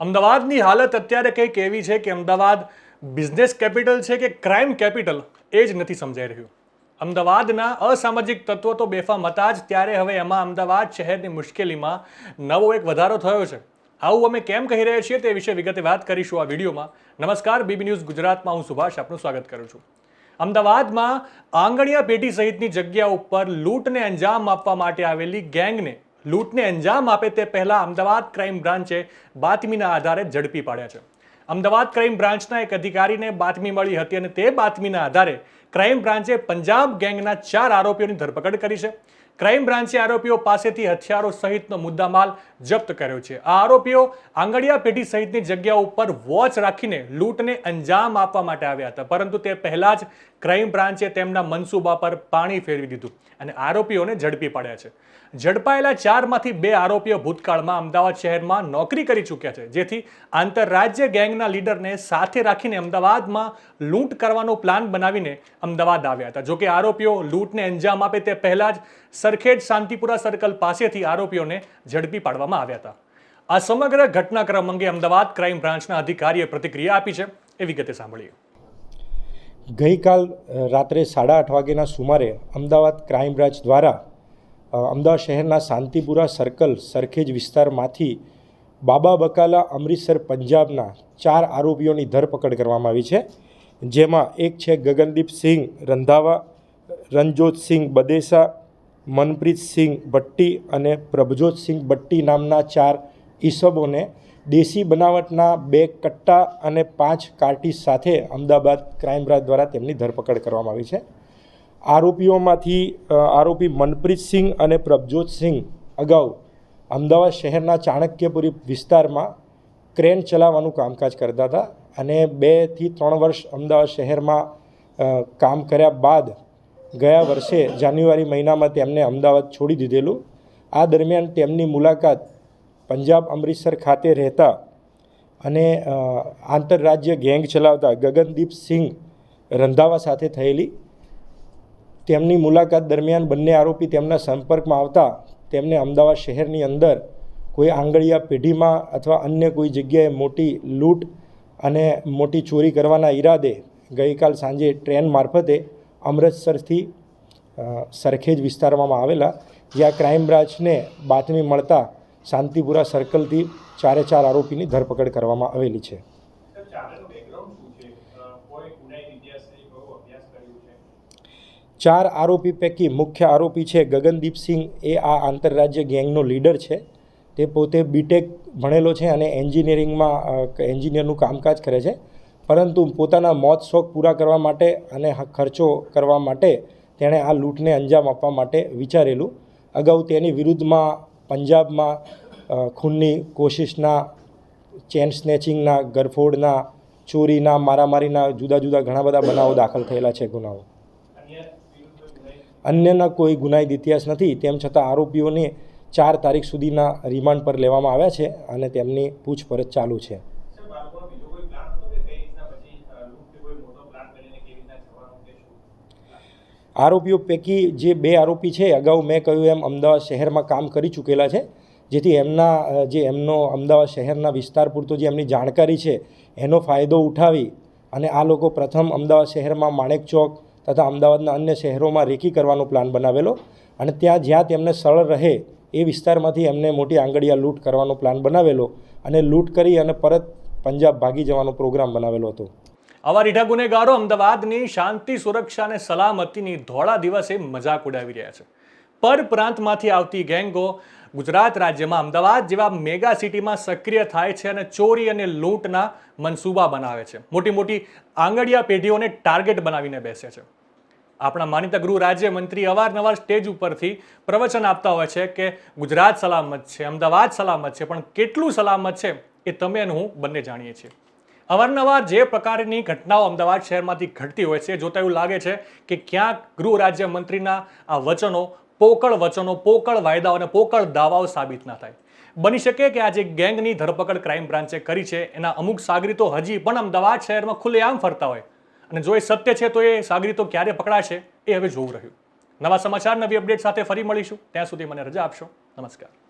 અમદાવાદની હાલત અત્યારે કંઈક એવી છે કે અમદાવાદ બિઝનેસ કેપિટલ છે કે ક્રાઇમ કેપિટલ એ જ નથી સમજાઈ રહ્યું. અમદાવાદના અસામાજિક તત્વો તો બેફામ હતા જ, ત્યારે હવે એમાં અમદાવાદ શહેરની મુશ્કેલીમાં નવો એક વધારો થયો છે. આવું અમે કેમ કહી રહ્યા છીએ તે વિશે વિગતે વાત કરીશું આ વિડીયોમાં. નમસ્કાર, બીબી ન્યૂઝ ગુજરાતમાં હું સુભાષ આપનું સ્વાગત કરું છું. અમદાવાદમાં આંગણિયા પેઢી સહિતની જગ્યા ઉપર લૂંટને અંજામ આપવા માટે આવેલી ગેંગને લૂંટને અંજામ આપે તે પહેલાં અમદાવાદ ક્રાઇમ બ્રાન્ચે બાતમીના આધારે ઝડપી પાડ્યા છે. અમદાવાદ ક્રાઇમ બ્રાન્ચના એક અધિકારીને બાતમી મળી હતી અને તે બાતમીના આધારે ક્રાઇમ બ્રાન્ચે પંજાબ ગેંગના ચાર આરોપીઓની ધરપકડ કરી છે. ક્રાઇમ બ્રાન્ચે આરોપીઓ પાસેથી હથિયારો સહિતનો મુદ્દામાલ જપ્ત કર્યો છે. આ આરોપીઓ આંગડિયા પેઢી સહિતની જગ્યા ઉપર વોચ રાખીને લૂંટને અંજામ આપવા માટે આવ્યા હતા. પરંતુ તે પહેલાં જ ક્રાઇમ બ્રાન્ચે તેમના મનસૂબા પર પાણી ફેરવી દીધું અને આરોપીઓને ઝડપી પાડ્યા છે. ઝડપાયેલા ચારમાંથી બે આરોપીઓ ભૂતકાળમાં અમદાવાદ શહેરમાં નોકરી કરી ચૂક્યા છે, જેથી આંતરરાજ્ય ગેંગના લીડરને સાથે રાખીને અમદાવાદમાં લૂંટ કરવાનો પ્લાન બનાવીને અમદાવાદ આવ્યા હતા. જોકે આરોપીઓ લૂંટને અંજામ આપે તે પહેલાં જ સરખેજ શાંતિપુરા સર્કલ પાસેથી આરોપીઓને ઝડપી પાડવામાં આવ્યા હતા. આ સમગ્ર ઘટનાક્રમ અંગે અમદાવાદ ક્રાઇમ બ્રાન્ચના અધિકારીએ પ્રતિક્રિયા આપી છે. એ વિગતે સાંભળીએ. ગઈકાલ રાત્રે સાડા આઠ વાગ્યાના સુમારે અમદાવાદ ક્રાઇમ બ્રાન્ચ દ્વારા અમદાવાદ શહેરના શાંતિપુરા સર્કલ સરખેજ વિસ્તારમાંથી બાબા બકાલા અમૃતસર પંજાબના ચાર આરોપીઓની ધરપકડ કરવામાં આવી છે, જેમાં એક છે ગગનદીપ સિંહ રંધાવા રણજોતસિંહ બદેસા, મનપ્રીત સિંહ ભટ્ટી અને પ્રભજોત સિંહ ભટ્ટી નામના ચાર ઈસબોને દેશી બનાવટના બે કટ્ટા અને પાંચ કાર્ટીસ સાથે અમદાવાદ ક્રાઇમ બ્રાન્ચ દ્વારા તેમની ધરપકડ કરવામાં આવી છે. આરોપીઓમાંથી આરોપી મનપ્રીત સિંહ અને પ્રભજોત સિંહ અગાઉ અમદાવાદ શહેરના ચાણક્યપુરી વિસ્તારમાં ક્રેન ચલાવવાનું કામકાજ કરતા હતા અને બેથી ત્રણ વર્ષ અમદાવાદ શહેરમાં કામ કર્યા બાદ ગયા વર્ષે જાન્યુઆરી મહિનામાં તેમને અમદાવાદ છોડી દીધેલું. આ દરમિયાન તેમની મુલાકાત પંજાબ અમૃતસર ખાતે રહેતા અને આંતરરાજ્ય ગેંગ ચલાવતા ગગનદીપ સિંહ રંધાવા સાથે થયેલી તેમની મુલાકાત દરમિયાન બંને આરોપી તેમના સંપર્કમાં આવતા તેમને અમદાવાદ શહેરની અંદર કોઈ આંગળીયા પેઢીમાં અથવા અન્ય કોઈ જગ્યાએ મોટી લૂંટ અને મોટી ચોરી કરવાના ઈરાદે ગઈકાલ સાંજે ટ્રેન મારફતે અમૃતસરથી સરખેજ વિસ્તારમાં આવેલા, જ્યાં ક્રાઇમ બ્રાન્ચને બાતમી મળતા શાંતિપુરા સર્કલથી ચારે ચાર આરોપીની ધરપકડ કરવામાં આવેલી છે. ચાર આરોપી પૈકી મુખ્ય આરોપી છે ગગનદીપસિંહ એ આ આંતરરાજ્ય ગેંગનો લીડર છે. તે પોતે બીટેક ભણેલો છે અને એન્જિનિયરિંગમાં એન્જિનિયરનું કામકાજ કરે છે. પરંતુ પોતાના મોત શોખ પૂરા કરવા માટે અને ખર્ચો કરવા માટે તેણે આ લૂંટને અંજામ આપવા માટે વિચારેલું. અગાઉ તેની વિરુદ્ધમાં પંજાબમાં ખૂનની કોશિશના, ચેન સ્નેચિંગના, ગરફોડના, ચોરીના, મારામારીના જુદા જુદા ઘણા બધા બનાવો દાખલ થયેલા છે ગુનાઓ. અન્યના કોઈ ગુનાહિત ઇતિહાસ નથી, તેમ છતાં આરોપીઓને ચાર તારીખ સુધીના રિમાન્ડ પર લેવામાં આવ્યા છે અને તેમની પૂછપરછ ચાલુ છે. આરોપીઓ પૈકી જે બે આરોપી છે, અગાઉ મેં કહ્યું એમ અમદાવાદ શહેરમાં કામ કરી ચૂકેલા છે, જેથી એમના, જે એમનો અમદાવાદ શહેરના વિસ્તાર પૂરતો જે એમની જાણકારી છે, એનો ફાયદો ઉઠાવી અને આ લોકો પ્રથમ અમદાવાદ શહેરમાં માણેક ચોક તથા અમદાવાદના અન્ય શહેરોમાં રેકી કરવાનો પ્લાન બનાવેલો અને ત્યાં જ્યાં તેમને સરળ રહે એ વિસ્તારમાંથી એમને મોટી આંગળીયા લૂંટ કરવાનો પ્લાન બનાવેલો અને લૂંટ કરી અને પરત પંજાબ ભાગી જવાનો પ્રોગ્રામ બનાવેલો હતો. આવા રીઢા ગુનેગારો અમદાવાદની શાંતિ, સુરક્ષા અને સલામતીની ધોળા દિવસે મજાક ઉડાવી રહ્યા છે. પરપ્રાંતમાંથી આવતી ગેંગો ગુજરાત રાજ્યમાં અમદાવાદ જેવા મેગા સિટીમાં સક્રિય થાય છે અને ચોરી અને લૂંટના મનસૂબા બનાવે છે. મોટી મોટી આંગડિયા પેઢીઓને ટાર્ગેટ બનાવીને બેસે છે. આપણા માનીતા ગૃહ રાજ્યમંત્રી અવારનવાર સ્ટેજ ઉપરથી પ્રવચન આપતા હોય છે કે ગુજરાત સલામત છે, અમદાવાદ સલામત છે, પણ કેટલું સલામત છે એ તમે અને હું બંને જાણીએ છીએ. અવારનવાર જે પ્રકારની ઘટનાઓ અમદાવાદ શહેરમાંથી ઘટતી હોય છે, જોતા એવું લાગે છે કે ક્યાંક ગૃહ રાજ્યમંત્રીના આ વચનો પોકળ વચનો, પોકળ વાયદાઓ અને પોકળ દાવાઓ સાબિત ના થાય. બની શકે કે આજે ગેંગની ધરપકડ ક્રાઇમ બ્રાન્ચે કરી છે, એના અમુક સાગરીતો હજી પણ અમદાવાદ શહેરમાં ખુલ્લેઆમ ફરતા હોય. અને જો એ સત્ય છે, તો એ સાગરીતો ક્યારે પકડાશે, એ હવે જોવું રહ્યું. નવા સમાચાર, નવી અપડેટ સાથે ફરી મળીશું. ત્યાં સુધી મને રજા આપશો. નમસ્કાર.